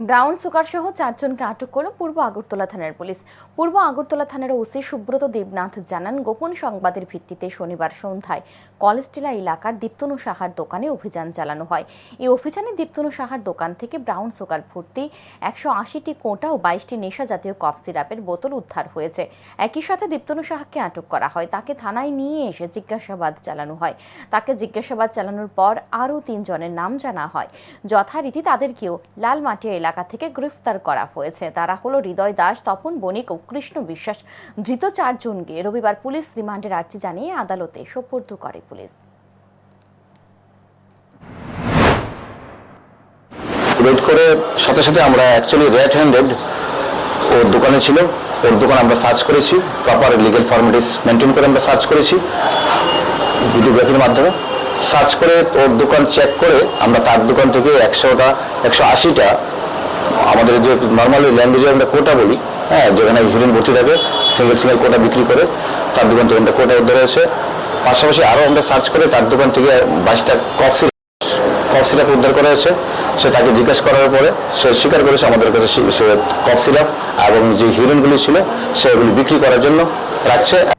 Brown sugar সহ চারজনকে আটক করল পূর্ব আগরতলা থানার পুলিশ। পূর্ব আগরতলা থানার ওসি সুব্রত দেবনাথ জানান, গোপন সংবাদের ভিত্তিতে শনিবার সন্ধ্যায় কলেজটিলা এলাকার দীপ্তনু সাহার দোকানে অভিযান চালানো হয়। এই অভিযানে দীপ্তনু সাহার দোকান থেকে ব্রাউন সুগার ভর্তি একশো আশিটি কোটা ও বাইশটি নেশা জাতীয় কফ সিরাপের বোতল উদ্ধার হয়েছে। একই সাথে দীপ্তনু সাহাকে আটক করা হয়। তাকে থানায় নিয়ে এসে জিজ্ঞাসাবাদ চালানো হয়। তাকে জিজ্ঞাসাবাদ চালানোর পর আরও তিনজনের নাম জানা হয়। যথারীতি তাদেরকেও লালমাটিয়া এলাকা থেকে গ্রেফতার করা হয়েছে। তারা হলো হৃদয় দাস, তপন বণিক ও কৃষ্ণ বিশ্বাস। ধৃত চারজনকে রবিবার পুলিশ রিমান্ডের আর্জি জানিয়ে আদালতে সোপর্দ করে পুলিশ। রেড করে সাথে সাথে আমরা অ্যাকচুয়ালি রেড হ্যান্ডেড ওর দোকানে ছিল। ওর দোকান আমরা সার্চ করেছি। প্রপার লিগেল ফর্মালিটিস মেনটেন করে আমরা সার্চ করেছি। ভিডিওগ্রাফির মাধ্যমে। সার্চ করে ওর দোকান চেক করে আমরা তার দোকান থেকে একশোটা, একশো আশিটা আমাদের যে নর্মালি ল্যাঙ্গুয়েজে আমরা কোটা বলি হ্যাঁ যেখানে হিরোইন ভর্তি থাকে সিঙ্গেল সিঙ্গেল কোটা বিক্রি করে তার দোকান থেকে আমরা কোটা উদ্ধার হয়েছে পাশাপাশি আরও আমরা সার্চ করে তার দোকান থেকে বাইশটা কফ কফ সিরাপ উদ্ধার করা হয়েছে সে তাকে জিজ্ঞেস করার পরে সে স্বীকার করেছে আমাদের কাছে সে কফ সিরাপ এবং যে হিরোইনগুলি ছিল সেগুলি বিক্রি করার জন্য রাখছে।